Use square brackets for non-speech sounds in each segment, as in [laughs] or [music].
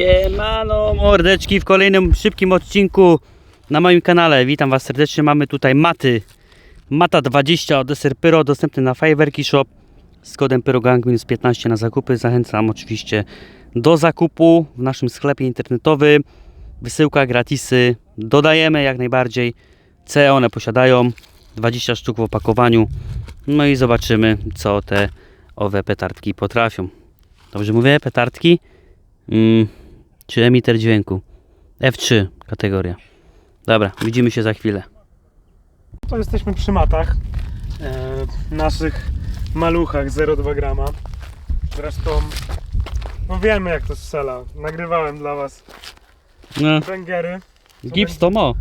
Siemano mordeczki w kolejnym szybkim odcinku na moim kanale. Witam Was serdecznie. Mamy tutaj maty. Mata 20 od Deser Pyro dostępny na Fiverr Shop z kodem PYROGANG minus 15 na zakupy. Zachęcam oczywiście do zakupu w naszym sklepie internetowym. Wysyłka, gratisy dodajemy jak najbardziej. C one posiadają 20 sztuk w opakowaniu. No i zobaczymy co te owe petardki potrafią. Dobrze mówię? Petardki? Mm, czy emiter dźwięku? F3 kategoria. Dobra, widzimy się za chwilę. To jesteśmy przy matach. E, naszych maluchach 0,2 grama. Zresztą no wiemy jak to strzela. Nagrywałem dla was No, węgery. gips to mo.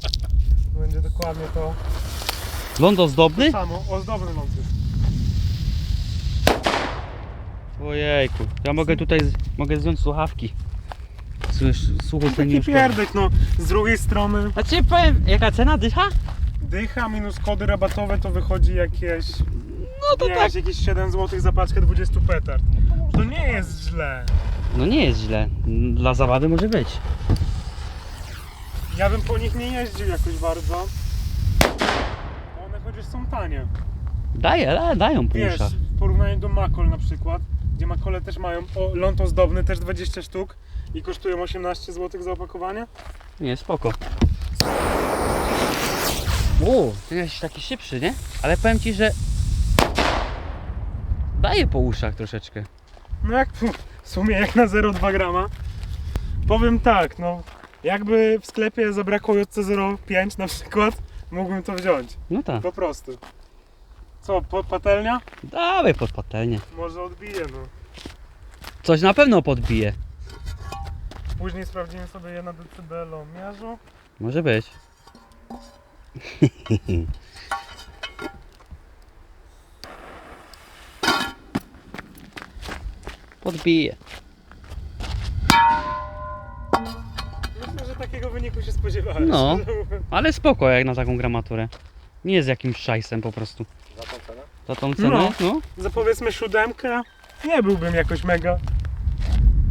[laughs] Będzie dokładnie to Ląd ozdobny? samo. Ozdobny ląd. Ojejku, ja mogę tutaj, mogę zdjąć słuchawki. Słysz, słuchu ten nie Taki pierdek no. Z drugiej strony Znaczy powiem, jaka cena dycha? dycha minus kody rabatowe to wychodzi jakieś No to nie, tak. jakieś 7 zł za paczkę 20 petard. To nie jest źle. No nie jest źle. Dla zabawy może być. Ja bym po nich nie jeździł jakoś bardzo. Bo one chociaż są tanie. Daje, ale dają po Wiesz, uszach. w porównaniu do Makol na przykład, gdzie Makole też mają o, ląd ozdobny, też 20 sztuk i kosztują 18 zł za opakowanie. Nie, spoko. O, ten jest taki szybszy, nie? Ale powiem Ci, że daje po uszach troszeczkę. No jak [laughs] w sumie jak na 0,2 grama. Powiem tak, no jakby w sklepie zabrakło JC05 na przykład, mógłbym to wziąć. No tak. Po prostu. Co, po, patelnia? Dawaj pod patelnię. Może odbije, no. Coś na pewno podbije. Później sprawdzimy sobie je na decybelomierzu. Może być. [laughs] Podbije. Myślę, że takiego wyniku się spodziewałem. No. Ale spoko jak na taką gramaturę. Nie jest jakimś szajsem po prostu. Za tą cenę? Za tą cenę? No. Za powiedzmy siódemkę, nie byłbym jakoś mega.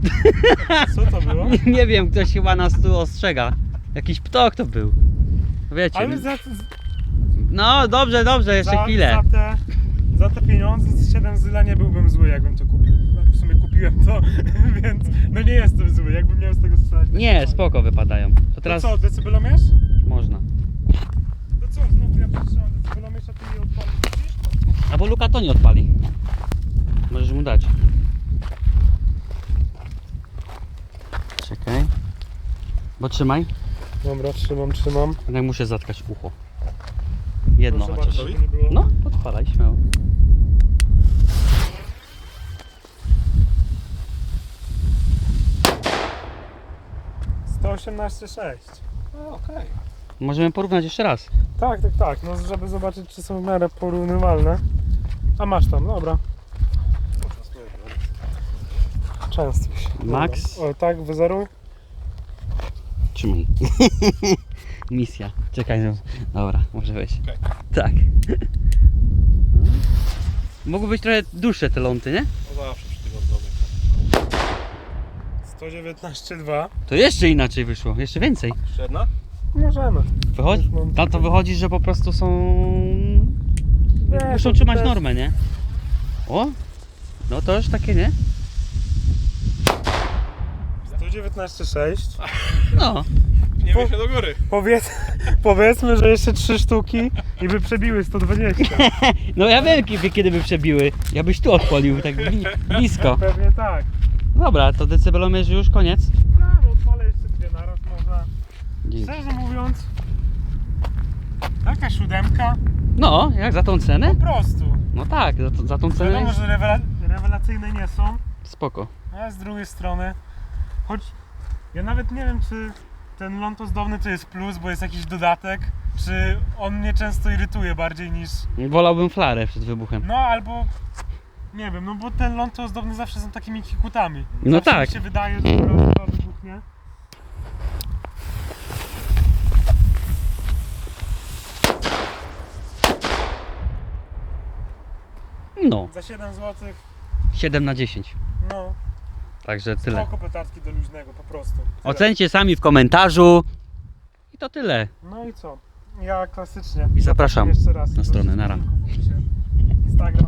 [laughs] Co to było? Nie, nie wiem, ktoś chyba nas tu ostrzega. Jakiś ptok to był. Wiecie. Ale za, No dobrze, dobrze, jeszcze za, chwilę. za, te, za te pieniądze z 7 zyla nie byłbym zły, jakbym to kupił. W sumie kupiłem to, [laughs] więc no nie jestem zły, jakbym miał z tego strzelać. to Nie, spoko wypadają. To To teraz co, decybelomierz? można. Co, znowu ja a ty je odpalisz? widzisz? Albo Luka to nie odpali. Możesz mu dać. Czekaj. Bo trzymaj. Dobra, trzymam, trzymam. Jednak muszę zatkać ucho. Jedno Proszę chociaż. bardzo, żeby nie było. No, odpalaj śmiało. No. 118,6. No okej. Możemy porównać jeszcze raz. Tak, tak, tak, no żeby zobaczyć, czy są w miarę porównywalne. A masz tam, dobra. Często się. Max. O, tak, wyzeruj. Trzymaj. [laughs] Misja. Czekaj. no. Dobra, może być. Okej. Tak. Mogły być trochę dłuższe te ląty, nie? No zawsze przy tych oddowych. 119,2. To jeszcze inaczej wyszło, jeszcze więcej. Jeszcze jedna? Możemy. Wychodzi? Już mam Tam to wychodzi, że po prostu są. Nie, Muszą to trzymać też- normę, nie? O! No to już takie, nie? 119,6. No. Nie Po- się do góry. Powiedz, powiedzmy, że jeszcze 3 sztuki i by przebiły 120. [laughs] No ja wiem, kiedy, kiedy by przebiły. Ja byś tu odpalił, tak bli, blisko. Pewnie tak. Dobra, to decybelomierz już koniec. No, no odpalę jeszcze dwie naraz może. Dzięki. Szczerze mówiąc, taka siódemka, No, jak za tą cenę? po prostu. No tak, za, to- za tą cenę Wiadomo, jest że rewela rewelacyjne nie są, spoko. ale z drugiej strony, choć ja nawet nie wiem, czy ten ląd ozdobny to jest plus, bo jest jakiś dodatek, czy on mnie często irytuje bardziej niż, Wolałbym flarę przed wybuchem. no albo, nie wiem, no bo ten ląd ozdobny zawsze są takimi kikutami. No zawsze tak. mi się wydaje, że chyba wybuchnie. No, Za 7 zł, 7 na 10. no, Także tyle. Spoko petarski do luźnego, po prostu. Tyle. Ocencie sami w komentarzu. I to tyle. No i co? Ja klasycznie. I zapraszam jeszcze raz. na stronę, nara. Instagram.